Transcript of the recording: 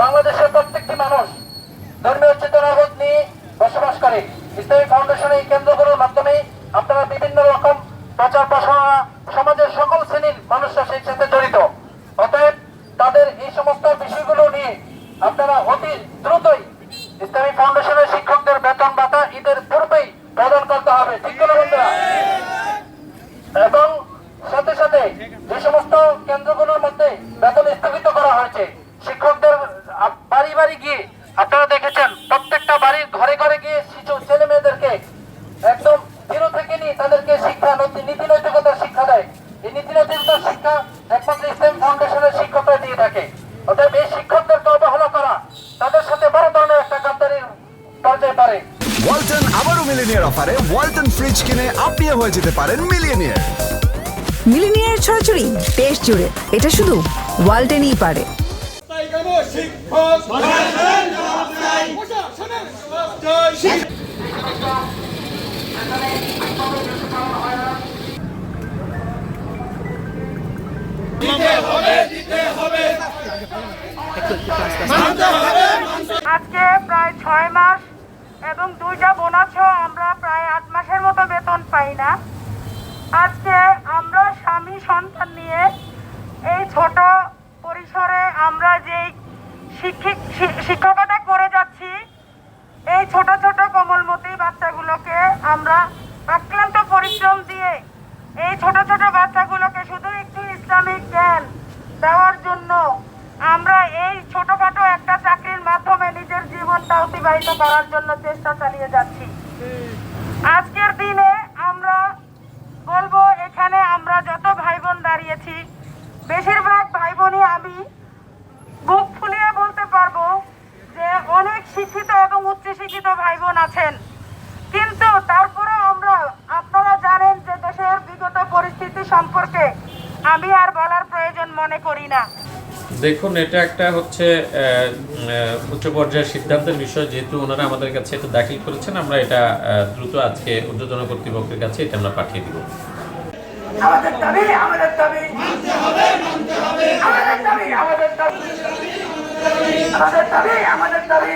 বাংলাদেশের প্রত্যেকটি মানুষ ধর্মীয় চেতনাবোধ নিয়ে বসবাস করে। ইসলামী ফাউন্ডেশনের এই কেন্দ্রগুলোর মাধ্যমে আপনারা বিভিন্ন রকম প্রচার প্রসারণা বাড়ি বাড়ি গিয়ে আপনারা দেখেছেন প্রত্যেকটা বাড়ির ঘরে ঘরে গিয়ে শিশু ছেলে মেয়েদেরকে একদম জিরো থেকে নিয়ে তাদেরকে শিক্ষা নীতি নৈতিকতার শিক্ষা দেয়। এই নীতি নৈতিকতার শিক্ষা একমাত্র ইসলাম ফাউন্ডেশনের শিক্ষকরা দিয়ে থাকে। অতএব এই শিক্ষকদেরকে অবহেলা করা তাদের সাথে বড় ধরনের একটা গাদ্দারির পর্যায়ে পারে। ওয়ালটন আবারও মিলিনিয়ার অফারে ওয়ালটন ফ্রিজ কিনে আপনিও হয়ে যেতে পারেন মিলিয়নিয়ার মিলিনিয়ার ছড়াছড়ি দেশ জুড়ে। এটা শুধু ওয়ালটেনই পারে। আজকে প্রায় ছয় মাস এবং দুইটা বোনাস আমরা প্রায় আট মাসের মতো বেতন পাই না। আজকে আমরা স্বামী সন্তান নিয়ে এই ছোট পরিসরে আমরা যেই শিক্ষিক শিক্ষকতা করে যাচ্ছি, এই ছোট ছোট কোমলমতি বাচ্চাগুলোকে আমরা অক্লান্ত পরিশ্রম দিয়ে এই ছোট ছোট বাচ্চাগুলোকে শুধু একটু ইসলামিক জ্ঞান দেওয়ার জন্য আমরা এই ছোটখাটো একটা চাকরির মাধ্যমে নিজের জীবনটা করার জন্য চেষ্টা চালিয়ে যাচ্ছি। আজকের দিনে আমরা বলব, এখানে আমরা যত ভাই বোন দাঁড়িয়েছি, বেশিরভাগ ভাই বোনই আমি বুক ফুলিয়ে বলতে পারব যে অনেক শিক্ষিত এবং উচ্চ শিক্ষিত ভাই বোন আছেন। কিন্তু তারপরে আমরা, আপনারা জানেন যে দেশের বিগত পরিস্থিতি সম্পর্কে আমি আর বলার প্রয়োজন মনে করি না। দেখুন, এটা একটা হচ্ছে উচ্চ পর্যায়ের সিদ্ধান্তের বিষয়। যেহেতু ওনারা আমাদের কাছে এটা দাখিল করেছেন, আমরা এটা দ্রুত আজকে ঊর্ধ্বতন কর্তৃপক্ষের কাছে এটা আমরা পাঠিয়ে দিব। আমাদের দাবি আমাদের দাবি। আমাদের দাবি আমাদের দাবি। আমাদের দাবি আমাদের দাবি।